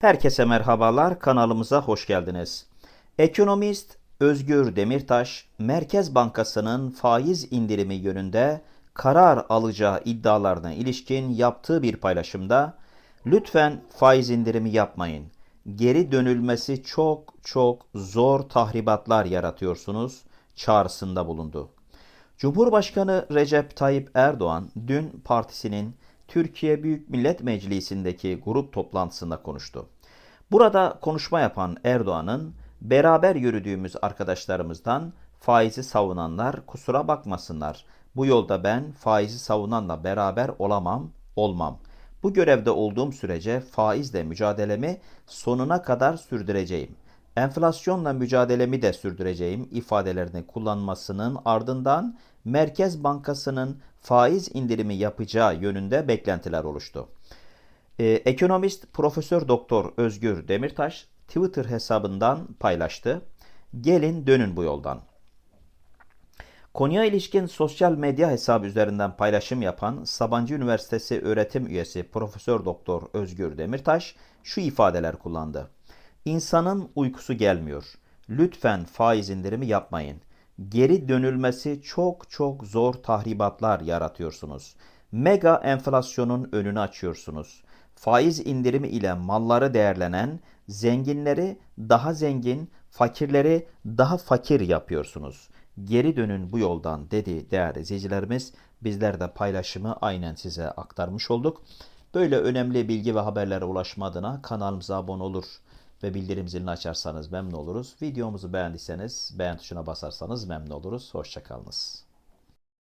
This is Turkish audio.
Herkese merhabalar, kanalımıza hoş geldiniz. Ekonomist Özgür Demirtaş, Merkez Bankası'nın faiz indirimi yönünde karar alacağı iddialarına ilişkin yaptığı bir paylaşımda lütfen faiz indirimi yapmayın. Geri dönülmesi çok çok zor tahribatlar yaratıyorsunuz çağrısında bulundu. Cumhurbaşkanı Recep Tayyip Erdoğan dün partisinin Türkiye Büyük Millet Meclisi'ndeki grup toplantısında konuştu. Burada konuşma yapan Erdoğan'ın beraber yürüdüğümüz arkadaşlarımızdan faizi savunanlar kusura bakmasınlar. Bu yolda ben faizi savunanla beraber olamam, olmam. Bu görevde olduğum sürece faizle mücadelemi sonuna kadar sürdüreceğim. Enflasyonla mücadelemi de sürdüreceğim ifadelerini kullanmasının ardından Merkez Bankası'nın faiz indirimi yapacağı yönünde beklentiler oluştu. Ee, ekonomist Profesör Doktor Özgür Demirtaş Twitter hesabından paylaştı. Gelin dönün bu yoldan. Konuya ilişkin sosyal medya hesabı üzerinden paylaşım yapan Sabancı Üniversitesi öğretim üyesi Profesör Doktor Özgür Demirtaş şu ifadeler kullandı. İnsanın uykusu gelmiyor. Lütfen faiz indirimi yapmayın. Geri dönülmesi çok çok zor tahribatlar yaratıyorsunuz. Mega enflasyonun önünü açıyorsunuz. Faiz indirimi ile malları değerlenen zenginleri daha zengin, fakirleri daha fakir yapıyorsunuz. Geri dönün bu yoldan dedi değerli izleyicilerimiz. Bizler de paylaşımı aynen size aktarmış olduk. Böyle önemli bilgi ve haberlere ulaşma adına kanalımıza abone olur ve bildirim zilini açarsanız memnun oluruz. Videomuzu beğendiyseniz beğen tuşuna basarsanız memnun oluruz. Hoşçakalınız.